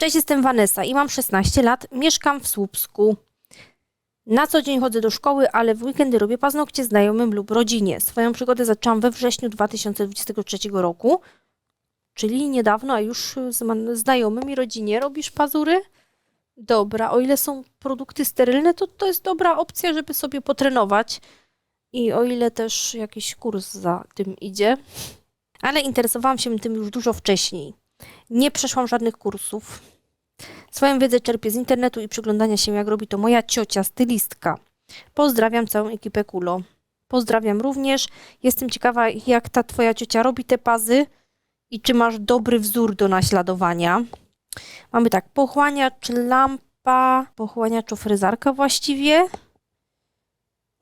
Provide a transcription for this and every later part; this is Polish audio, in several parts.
Cześć, jestem Vanessa i mam 16 lat. Mieszkam w Słupsku. Na co dzień chodzę do szkoły, ale w weekendy robię paznokcie znajomym lub rodzinie. Swoją przygodę zaczęłam we wrześniu 2023 roku, czyli niedawno, a już z znajomym i rodzinie robisz pazury? Dobra, o ile są produkty sterylne, to to jest dobra opcja, żeby sobie potrenować. I o ile też jakiś kurs za tym idzie. Ale interesowałam się tym już dużo wcześniej. Nie przeszłam żadnych kursów. Swoją wiedzę czerpię z internetu i przyglądania się, jak robi to moja ciocia, stylistka. Pozdrawiam całą ekipę Kulo. Pozdrawiam również. Jestem ciekawa, jak ta twoja ciocia robi te pazy i czy masz dobry wzór do naśladowania. Mamy tak, pochłaniacz lampa, pochłaniacz fryzarka właściwie.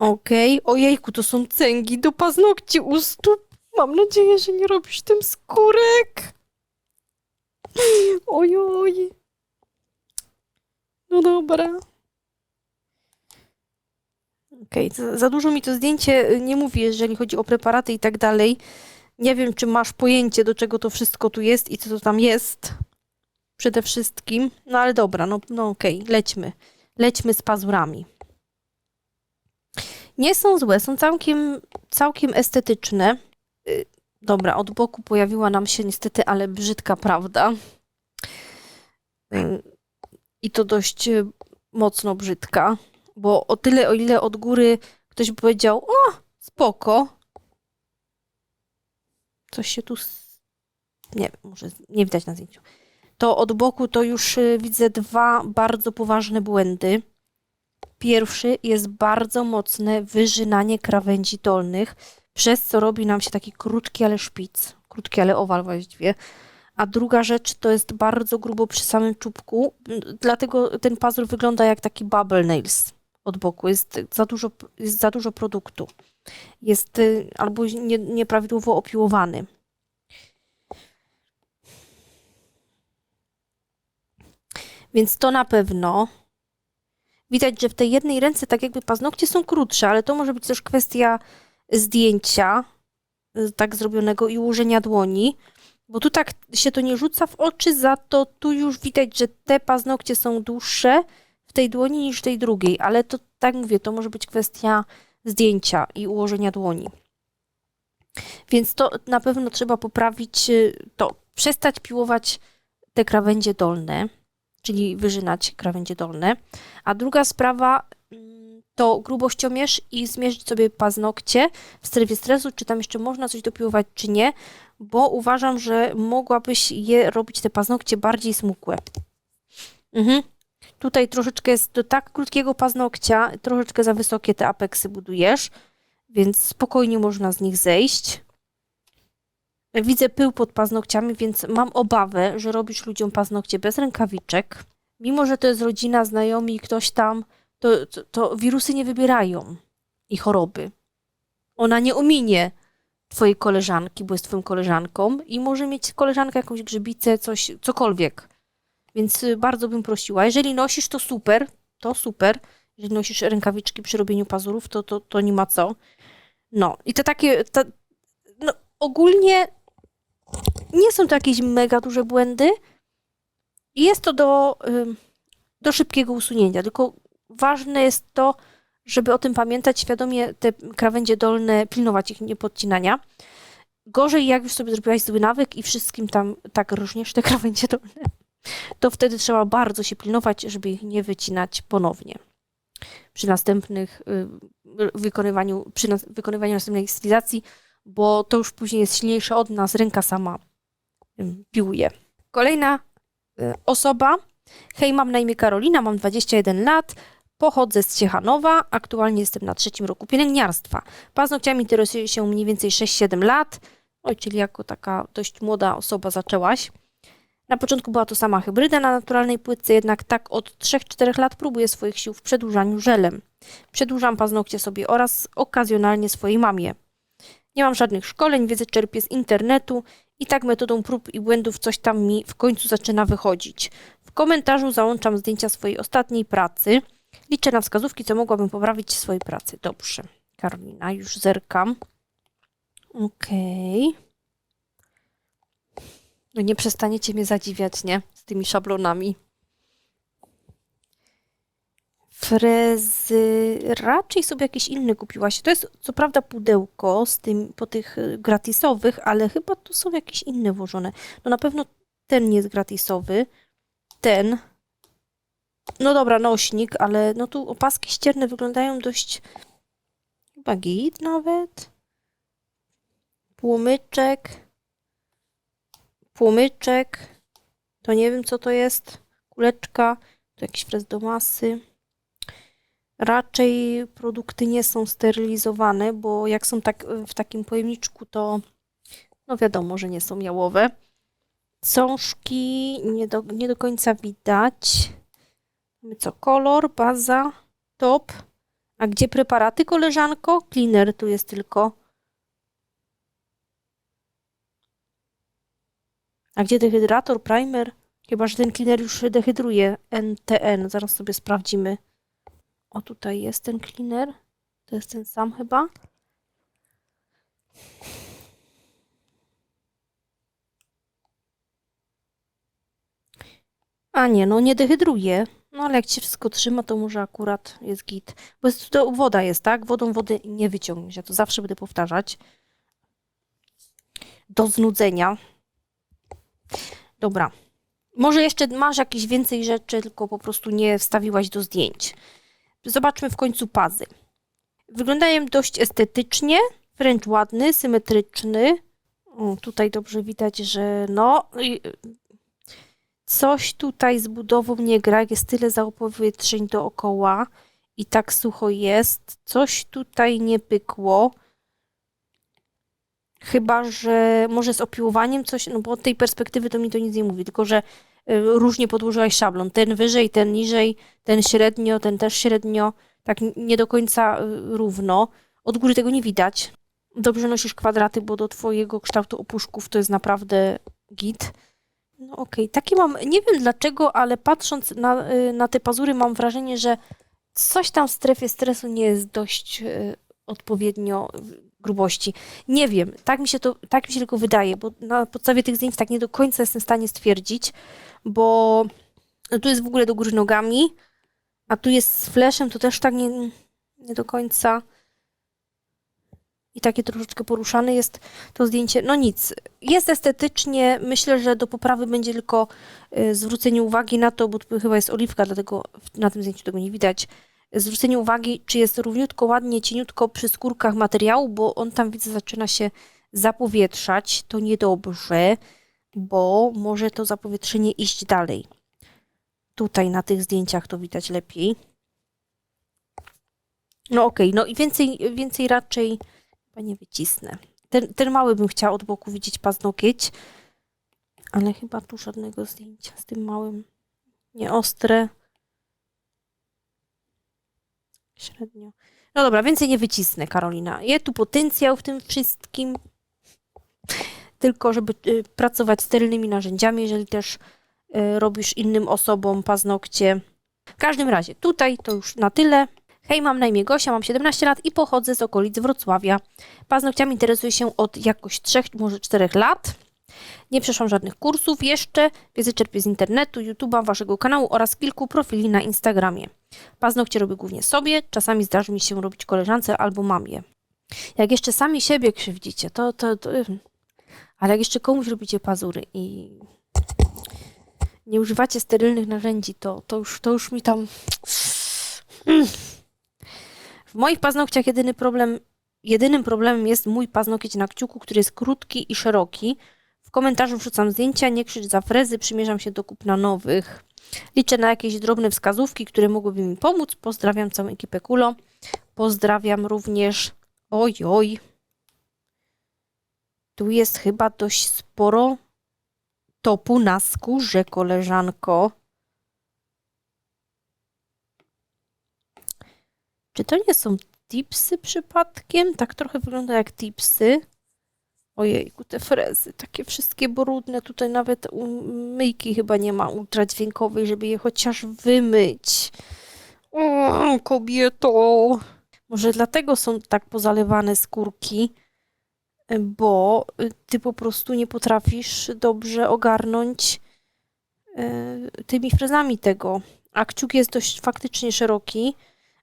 Okej, ojejku, to są cęgi do paznokci u stóp. Mam nadzieję, że nie robisz tym skórek. Ojoj. No dobra. Okej, za, za dużo mi to zdjęcie y, nie mówi, jeżeli chodzi o preparaty i tak dalej. Nie wiem, czy masz pojęcie, do czego to wszystko tu jest i co to tam jest. Przede wszystkim. No ale dobra, no, no okej, lećmy. Lećmy z pazurami. Nie są złe, są całkiem, całkiem estetyczne. Dobra, od boku pojawiła nam się niestety, ale brzydka prawda. I to dość y, mocno brzydka, bo o tyle, o ile od góry ktoś by powiedział, o, spoko. Coś się tu, nie wiem, może nie widać na zdjęciu. To od boku to już y, widzę dwa bardzo poważne błędy. Pierwszy jest bardzo mocne wyżynanie krawędzi dolnych, przez co robi nam się taki krótki, ale szpic. Krótki, ale owal właściwie. A druga rzecz to jest bardzo grubo przy samym czubku, dlatego ten pazur wygląda jak taki bubble nails od boku. Jest za dużo, jest za dużo produktu. Jest y, albo nie, nieprawidłowo opiłowany. Więc to na pewno. Widać, że w tej jednej ręce tak jakby paznokcie są krótsze, ale to może być też kwestia zdjęcia y, tak zrobionego i ułożenia dłoni, bo tu tak się to nie rzuca w oczy, za to tu już widać, że te paznokcie są dłuższe w tej dłoni niż w tej drugiej, ale to tak mówię, to może być kwestia zdjęcia i ułożenia dłoni. Więc to na pewno trzeba poprawić y, to, przestać piłować te krawędzie dolne, czyli wyżynać krawędzie dolne. A druga sprawa to grubościomierz i zmierzyć sobie paznokcie w strefie stresu, czy tam jeszcze można coś dopiłować, czy nie, bo uważam, że mogłabyś je robić te paznokcie bardziej smukłe. Mhm. Tutaj troszeczkę jest do tak krótkiego paznokcia, troszeczkę za wysokie te apeksy budujesz, więc spokojnie można z nich zejść. Widzę pył pod paznokciami, więc mam obawę, że robisz ludziom paznokcie bez rękawiczek. Mimo, że to jest rodzina, znajomi ktoś tam, to, to, to wirusy nie wybierają i choroby. Ona nie ominie twojej koleżanki, bo jest twoją koleżanką i może mieć koleżanka jakąś grzybicę, coś, cokolwiek. Więc y, bardzo bym prosiła, jeżeli nosisz, to super, to super. Jeżeli nosisz rękawiczki przy robieniu pazurów, to, to, to nie ma co. No i to takie, to, no, ogólnie nie są to jakieś mega duże błędy. Jest to do, do szybkiego usunięcia, tylko ważne jest to, żeby o tym pamiętać, świadomie te krawędzie dolne, pilnować ich niepodcinania. Gorzej, jak już sobie zrobiłaś zły nawyk i wszystkim tam tak różniesz te krawędzie dolne, to wtedy trzeba bardzo się pilnować, żeby ich nie wycinać ponownie. Przy następnych y, wykonywaniu, przy wykonywaniu następnej stylizacji, bo to już później jest silniejsze od nas, ręka sama ym, piłuje. Kolejna y, osoba. Hej, mam na imię Karolina, mam 21 lat, pochodzę z Ciechanowa, aktualnie jestem na trzecim roku pielęgniarstwa. Paznokciami interesuję się mniej więcej 6-7 lat, oj, czyli jako taka dość młoda osoba zaczęłaś. Na początku była to sama hybryda na naturalnej płytce, jednak tak od 3-4 lat próbuję swoich sił w przedłużaniu żelem. Przedłużam paznokcie sobie oraz okazjonalnie swojej mamie. Nie mam żadnych szkoleń, wiedzę czerpię z internetu i tak metodą prób i błędów coś tam mi w końcu zaczyna wychodzić. W komentarzu załączam zdjęcia swojej ostatniej pracy. Liczę na wskazówki, co mogłabym poprawić w swojej pracy. Dobrze. Karolina, już zerkam. Okej. No nie przestaniecie mnie zadziwiać, nie? tymi szablonami. Frezy raczej sobie jakieś inne kupiłaś. To jest co prawda pudełko z tym po tych y, gratisowych, ale chyba tu są jakieś inne włożone. No na pewno ten nie jest gratisowy. Ten. No dobra, nośnik, ale no tu opaski ścierne wyglądają dość chyba git nawet. Płomyczek. Płomyczek. To nie wiem co to jest. Kuleczka. Tu jakiś frez do masy. Raczej produkty nie są sterylizowane, bo jak są tak w takim pojemniczku, to no wiadomo, że nie są jałowe. Cążki nie do, nie do końca widać. Mamy co? Kolor, baza, top. A gdzie preparaty, koleżanko? Cleaner tu jest tylko. A gdzie dehydrator, primer? Chyba, że ten cleaner już dehydruje. NTN, zaraz sobie sprawdzimy. O, tutaj jest ten cleaner. To jest ten sam chyba. A nie, no nie dehydruje. No ale jak ci wszystko trzyma, to może akurat jest git. Bo jest, to woda jest, tak? Wodą wody nie wyciągniesz. Ja to zawsze będę powtarzać. Do znudzenia. Dobra. Może jeszcze masz jakieś więcej rzeczy, tylko po prostu nie wstawiłaś do zdjęć. Zobaczmy w końcu pazy. Wyglądają dość estetycznie, wręcz ładny, symetryczny. O, tutaj dobrze widać, że no, coś tutaj z budową nie gra, jest tyle zaopowietrzeń dookoła i tak sucho jest. Coś tutaj nie pykło. Chyba, że może z opiłowaniem coś, no bo od tej perspektywy to mi to nic nie mówi, tylko że y, różnie podłożyłaś szablon. Ten wyżej, ten niżej, ten średnio, ten też średnio, tak nie do końca y, równo. Od góry tego nie widać. Dobrze nosisz kwadraty, bo do twojego kształtu opuszków to jest naprawdę git. No okej, takie mam, nie wiem dlaczego, ale patrząc na, y, na te pazury mam wrażenie, że coś tam w strefie stresu nie jest dość y, odpowiednio grubości. Nie wiem, tak mi się to, tak mi się tylko wydaje, bo na podstawie tych zdjęć tak nie do końca jestem w stanie stwierdzić, bo tu jest w ogóle do góry nogami, a tu jest z flashem, to też tak nie, nie do końca. I takie troszeczkę poruszane jest to zdjęcie. No nic, jest estetycznie. Myślę, że do poprawy będzie tylko y, zwrócenie uwagi na to, bo tu chyba jest oliwka, dlatego na tym zdjęciu tego nie widać. Zwrócenie uwagi, czy jest równiutko, ładnie, cieniutko przy skórkach materiału, bo on tam widzę zaczyna się zapowietrzać. To niedobrze, bo może to zapowietrzenie iść dalej. Tutaj na tych zdjęciach to widać lepiej. No okej, no i więcej, więcej raczej chyba nie wycisnę. Ten, ten mały bym chciała od boku widzieć paznokieć, ale chyba tu żadnego zdjęcia z tym małym. Nie ostre. Średnio. No dobra, więcej nie wycisnę, Karolina. Jest tu potencjał w tym wszystkim. Tylko, żeby y, pracować sterylnymi narzędziami, jeżeli też y, robisz innym osobom paznokcie. W każdym razie, tutaj to już na tyle. Hej, mam na imię Gosia, mam 17 lat i pochodzę z okolic Wrocławia. Paznokciami interesuję się od jakoś 3, może 4 lat. Nie przeszłam żadnych kursów jeszcze. Wiedzę czerpię z internetu, YouTube'a, waszego kanału oraz kilku profili na Instagramie. Paznokcie robię głównie sobie, czasami zdarzy mi się robić koleżance albo mamie. Jak jeszcze sami siebie krzywdzicie, to, to, to... Ale jak jeszcze komuś robicie pazury i nie używacie sterylnych narzędzi, to, to, już, to już mi tam... Moich paznokciach jedyny problem, jedynym problemem jest mój paznokieć na kciuku, który jest krótki i szeroki. W komentarzu wrzucam zdjęcia, nie krzycz za frezy, przymierzam się do kupna nowych. Liczę na jakieś drobne wskazówki, które mogłyby mi pomóc. Pozdrawiam całą ekipę Kulo. Pozdrawiam również. Oj, oj. Tu jest chyba dość sporo topu na skórze, koleżanko. Czy to nie są tipsy przypadkiem? Tak trochę wygląda jak tipsy. Ojejku, te frezy, takie wszystkie brudne. Tutaj nawet myjki chyba nie ma ultradźwiękowej, żeby je chociaż wymyć. O, kobieto. Może dlatego są tak pozalewane skórki, bo ty po prostu nie potrafisz dobrze ogarnąć y, tymi frezami tego. A kciuk jest dość faktycznie szeroki.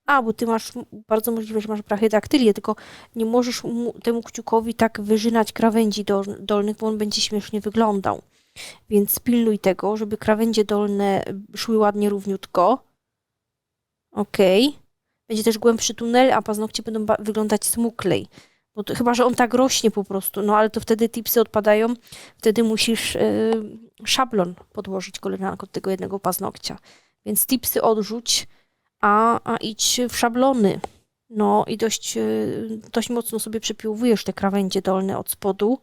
A, bo ty masz, bardzo możliwe, że masz brachydaktylię, tylko nie możesz mu, temu kciukowi tak wyżynać krawędzi dol, dolnych, bo on będzie śmiesznie wyglądał. Więc pilnuj tego, żeby krawędzie dolne szły ładnie równiutko. Ok. Będzie też głębszy tunel, a paznokcie będą wyglądać smuklej. Bo to, chyba, że on tak rośnie po prostu, no ale to wtedy tipsy odpadają, wtedy musisz y, szablon podłożyć koleżanko od tego jednego paznokcia. Więc tipsy odrzuć, a, a idź w szablony. No i dość, y, dość mocno sobie przepiłowujesz te krawędzie dolne od spodu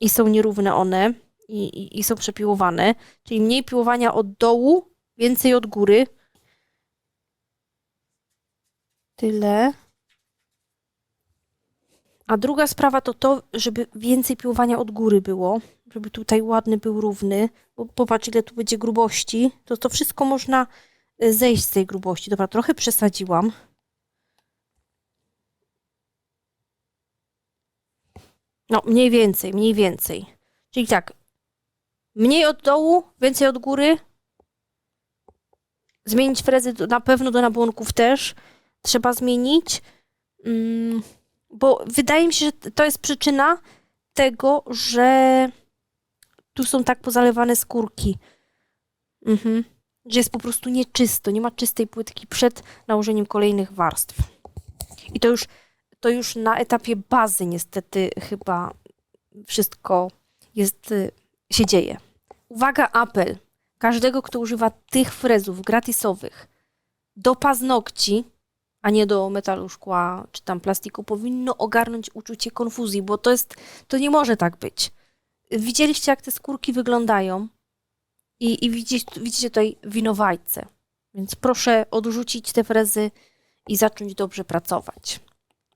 i są nierówne one i, i, i są przepiłowane, czyli mniej piłowania od dołu, więcej od góry. Tyle. A druga sprawa to to, żeby więcej piłowania od góry było, żeby tutaj ładny był równy, bo popatrz ile tu będzie grubości, to to wszystko można zejść z tej grubości. Dobra, trochę przesadziłam. No, mniej więcej, mniej więcej. Czyli tak, mniej od dołu, więcej od góry. Zmienić frezy na pewno do nabłonków też trzeba zmienić. Mm, bo wydaje mi się, że to jest przyczyna tego, że tu są tak pozalewane skórki. Mhm. Że jest po prostu nieczysto, nie ma czystej płytki przed nałożeniem kolejnych warstw. I to już, to już na etapie bazy niestety chyba wszystko jest, y, się dzieje. Uwaga, apel. Każdego, kto używa tych frezów gratisowych do paznokci, a nie do metalu, szkła czy tam plastiku, powinno ogarnąć uczucie konfuzji, bo to jest, to nie może tak być. Widzieliście, jak te skórki wyglądają i, i widzicie, widzicie tutaj winowajce. Więc proszę odrzucić te frezy i zacząć dobrze pracować.